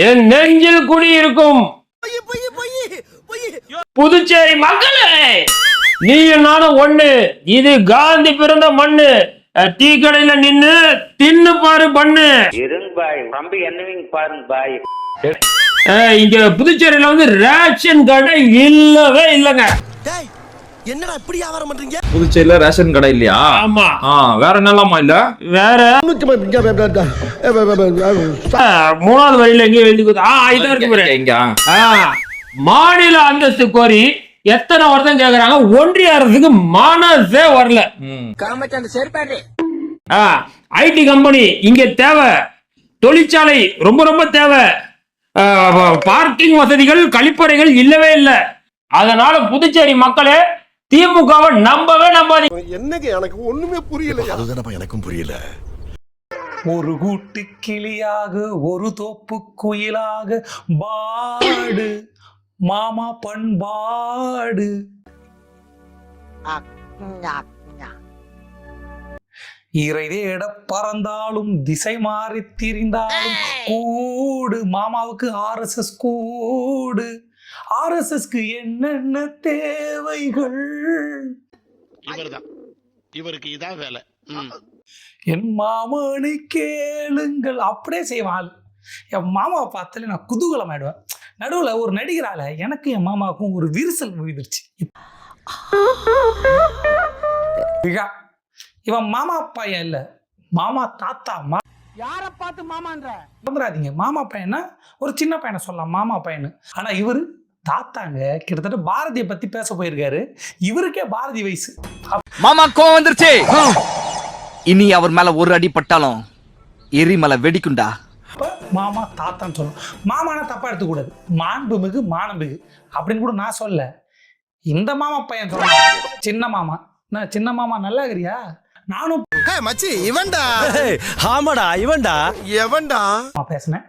என் நெஞ்சில் குடியிருக்கும் புதுச்சேரி மக்களே நீயும் நானும் ஒண்ணு இது காந்தி பிறந்த மண்ணு டீ கடையில நின்னு தின்னு பாரு பண்ணு. இருங்க பாய் ரொம்ப என்னவிங்க பாருங்க பாய். அஹ், இங்க புதுச்சேரியில வந்து ரேஷன் கடை இல்லவே இல்லைங்க. என்னடா இப்படி வியாபாரம் பண்றீங்க? புதுச்சேரியில ரேஷன் கடை இல்லையா? ஆமா. ஆ வேற என்னலாமா இல்ல? வேற? மூணாவது வழியில எங்கேயும் எழுதி கொடுத்தா. ஆ இதான் இருக்கு பாரு. இங்க ஆ, மாநில அந்தஸ்து கோரி எத்தனை வருஷம் கேக்குறாங்க? ஒன்றிய அரசுக்கு மனசே வரல. ஐடி கம்பெனி இங்க தேவை. தொழிற்சாலை ரொம்ப ரொம்ப தேவை. பார்க்கிங் வசதிகள் கழிப்பறைகள் இல்லவே இல்லை. அதனால புதுச்சேரி மக்களே திமுகவை நம்பவே நம்பாதீங்க. என்னங்க எனக்கு ஒண்ணுமே புரியல அதுதானப்பா எனக்கும் புரியல. ஒரு கூட்டு கிளியாக ஒரு தோப்பு குயிலாக பாடு மாமா பண்பாடு இறை தேட பறந்தாலும் திசை மாறி திரிந்தாலும் கூடு. மாமாவுக்கு ஆர்எஸ்எஸ் கூடு. ஆர்எஸ்எஸ்க்கு என்னென்ன தேவைகள்? இவர்தான். இவருக்கு இதான் வேலை. என் மாமனை கேளுங்கள். அப்படியே செய்வான் ஆளு. என் மாமாவை பார்த்தாலே நான் குதூகலம் ஆயிடுவேன் நடுவில் ஒரு நடிகரால எனக்கு என் மாமாவுக்கும் ஒரு விரிசல் விழுந்துருச்சு. விழா. இவன் மாமா பையன் இல்ல. மாமா தாத்தா மா யார பார்த்து மாமான்ற? மறந்துடாதீங்க. மாமா பையனா ஒரு சின்ன பையனை சொல்லலாம். மாமா பையனு. ஆனா இவரு தாத்தாங்க கிட்டத்தட்ட பாரதியை பத்தி பேச போயிருக்காரு. இவருக்கே பாரதி வயசு. மாமா கோவம் வந்துருச்சு. இனி அவர் மேல ஒரு அடி பட்டாலும் எரிமலை வெடிக்குண்டா அப்ப மாமா தாத்தான்னு சொல்லணும். மாமானா தப்பா எடுத்துக்கூடாது. மாண்புமிகு மானமிகு. அப்படின்னு கூட நான் சொல்ல இந்த மாமா பையன் சொல்றேன் சின்ன மாமா. நான் சின்ன மாமா நல்லா இருக்கிறியா? நானும் மச்சி இவன்டா. ஆமாடா இவன்டா. எவன்டா? பேசினேன்.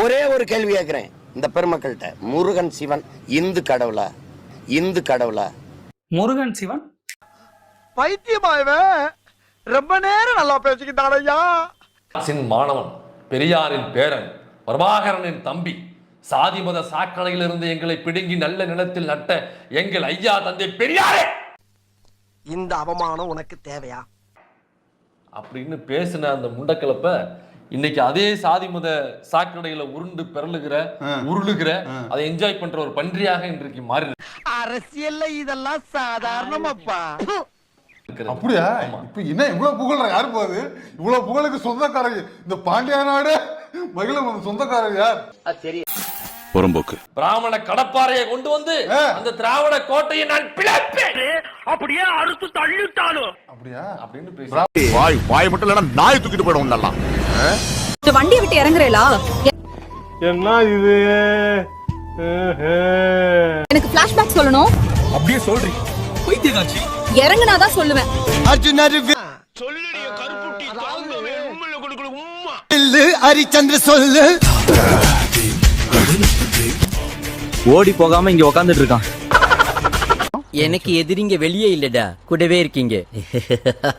ஒரே ஒரு கேள்வி கேட்கிறேன் இந்த பெருமக்கள்கிட்ட முருகன் சிவன் இந்து கடவுளா? இந்து கடவுளா? முருகன் சிவன்? பைத்தியமா இவன் ரொம்ப நேரம் நல்லா பேசிக்கிட்டான் ஐயா. அரசின் மாணவன் பெரியாரின் பேரன் பிரபாகரனின் தம்பி சாதி மத சாக்கடையிலிருந்து எங்களை பிடுங்கி நல்ல நிலத்தில் நட்ட எங்கள் ஐயா தந்தை பெரியாரே! இந்த அவமானம் உனக்கு தேவையா? அப்படின்னு பேசின அந்த முண்டக்கிழப்ப இன்னைக்கு அதே சாதி மத சாக்கடையில உருண்டு பிறழுகிற உருளுகிற அதை என்ஜாய் பண்ற ஒரு பன்றியாக இன்றைக்கு மாறி அரசியல்ல இதெல்லாம் சாதாரணமாப்பா. அப்படியா. இப்ப என்ன இவ்வளவு புகழ் யாரு போகுது இவ்வளவு புகழுக்கு சொந்தக்காரங்க இந்த பாண்டியா நாடு? மகிழ சொந்தக்காரர் யார்? புறம்போக்கு. பிராமண கடப்பாறையை கொண்டு வந்து. அந்த திராவிட கோட்டையை நான் பிளப்பேன். அப்படியே அறுத்து தள்ளிட்டாலும். அப்படியா? அப்படின்னு பேசி வாய் வாய் மட்டும் இல்லைன்னா நாய் தூக்கிட்டு போயிடும் நல்லா வண்டியை விட்டு இறங்குறேலா? என்ன இது? எனக்கு பிளாஷ்பேக் சொல்லணும். அப்படியே சொல்றீ. இறங்குனாதான் சொல்லுவேன். அர்ஜுன் ஹரிச்சந்திர சொல்லு. ஓடி போகாம இங்க உக்காந்துட்டு இருக்கான். எனக்கு எதிரிங்க வெளியே இல்லடா. கூடவே இருக்கீங்க.